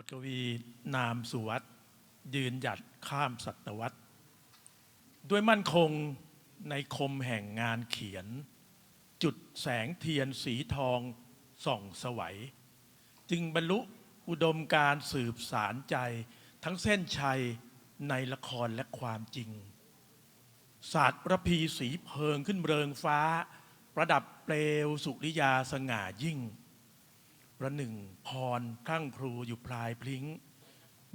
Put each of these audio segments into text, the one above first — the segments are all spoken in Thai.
ทกวีนามสุวัตยืนหยัดข้ามศตวรรษ ด้วยมั่นคงในคมแห่งงานเขียน จุดแสงเทียนสีทองส่องสวัย จึงบรรลุอุดมการสืบสารใจทั้งเส้นชัยในละครและความจริง ศาสตร์ประพีสีเพิงขึ้นเริงฟ้า ประดับเปลวสุริยาสง่ายิ่ง ระหนึ่งพรคลั่งครูอยู่พลายพลิ้ง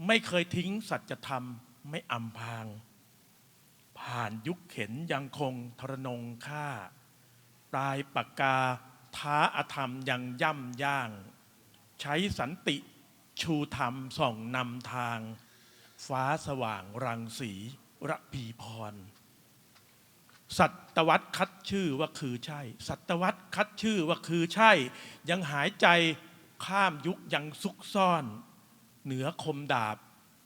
ไม่เคยทิ้งสัจธรรมไม่อำพาง ผ่านยุคเข็นยังคงทรนงค่าปลายปากกาท้าอธรรมยังย่ำย่าง ใช้สันติชูธรรมส่องนำทาง ฟ้าสว่างรังสีระพีพร สัตวัตคัดชื่อว่าคือใช่ สัตวัตคัดชื่อว่าคือใช่ ยังหายใจ ข้ามยุคยังซุกซ่อน เหนือคมดาบ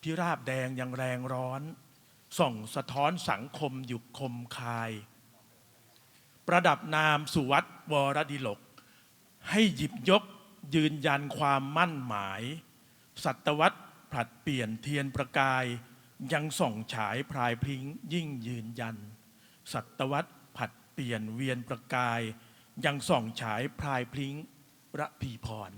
พิราบแดงยังแรงร้อน ส่องสะท้อนสังคมอยู่คมคาย ประดับนามสุวัตวรดิลก ให้หยิบยกยืนยันความมั่นหมาย สัตวัตผลัดเปลี่ยนเทียนประกาย ยังส่องฉายพรายพริ้งยิ่งยืนยัน สัตวัตผัดเปลี่ยนเวียนประกาย ยังส่องฉายพรายพริ้งระพีพร